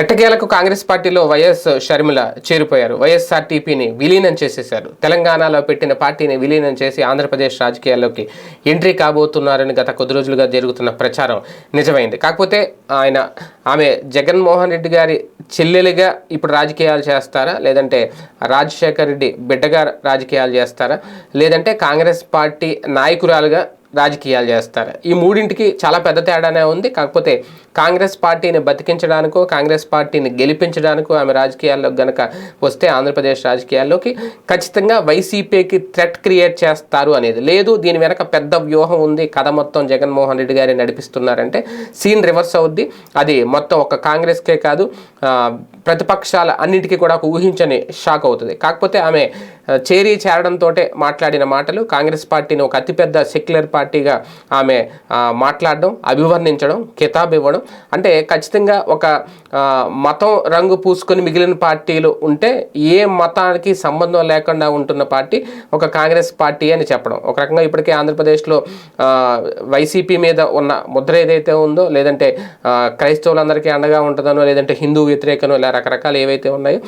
ఎట్టకేలకు కాంగ్రెస్ పార్టీలో వైఎస్ షర్మిల చేరిపోయారు. వైఎస్ఆర్టీపీని విలీనం చేసేశారు. తెలంగాణలో పెట్టిన పార్టీని విలీనం చేసి ఆంధ్రప్రదేశ్ రాజకీయాల్లోకి ఎంట్రీ కాబోతున్నారని గత కొద్ది రోజులుగా జరుగుతున్న ప్రచారం నిజమైంది. కాకపోతే ఆయన ఆమె జగన్మోహన్ రెడ్డి గారి చెల్లెలుగా ఇప్పుడు రాజకీయాలు చేస్తారా? లేదంటే రాజశేఖర్ రెడ్డి బిడ్డగా రాజకీయాలు చేస్తారా? లేదంటే కాంగ్రెస్ పార్టీ నాయకురాలుగా రాజకీయాలు చేస్తారు. ఈ మూడింటికి చాలా పెద్ద తేడానే ఉంది. కాకపోతే కాంగ్రెస్ పార్టీని బతికించడానికో కాంగ్రెస్ పార్టీని గెలిపించడానికో ఆమె రాజకీయాల్లో గనక వస్తే ఆంధ్రప్రదేశ్ రాజకీయాల్లోకి ఖచ్చితంగా వైసీపీకి థ్రెట్ క్రియేట్ చేస్తారు అనేది. లేదు దీని వెనక పెద్ద వ్యూహం ఉంది. కథ మొత్తం జగన్మోహన్ రెడ్డి గారి నడిపిస్తున్నారంటే సీన్ రివర్స్ అవుద్ది. అది మొత్తం ఒక కాంగ్రెస్కే కాదు ప్రతిపక్షాల అన్నిటికీ కూడా ఒక ఊహించని షాక్ అవుతుంది. కాకపోతే ఆమె చేరి చేరడంతో మాట్లాడిన మాటలు కాంగ్రెస్ పార్టీని ఒక అతిపెద్ద సెక్యులర్ పార్టీగా ఆమె మాట్లాడడం అభివర్ణించడం కితాబ్ ఇవ్వడం. అంటే ఖచ్చితంగా ఒక మతం రంగు పూసుకొని మిగిలిన పార్టీలు ఉంటే ఏ మతానికి సంబంధం లేకుండా ఉంటున్న పార్టీ ఒక కాంగ్రెస్ పార్టీ అని చెప్పడం. ఒక రకంగా ఇప్పటికే ఆంధ్రప్రదేశ్లో వైసీపీ మీద ఉన్న ముద్ర ఏదైతే ఉందో లేదంటే క్రైస్తవులందరికీ అండగా ఉంటుందనో లేదంటే హిందూ వ్యతిరేకనో ఇలా రకరకాలు ఏవైతే ఉన్నాయో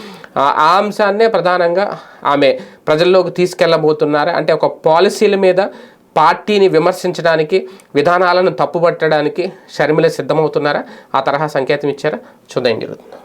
ఆ అంశాన్నే ప్రధానంగా ఆమె ప్రజల్లోకి తీసుకెళ్ళబోతున్నారు. అంటే ఒక పాలసీల మీద పార్టీని విమర్శించడానికి విధానాలను తప్పుపట్టడానికి షర్మిల సిద్ధమవుతున్నారా? ఆ తరహా సంకేతం ఇచ్చారా? చూద్దాం జరుగుతుంది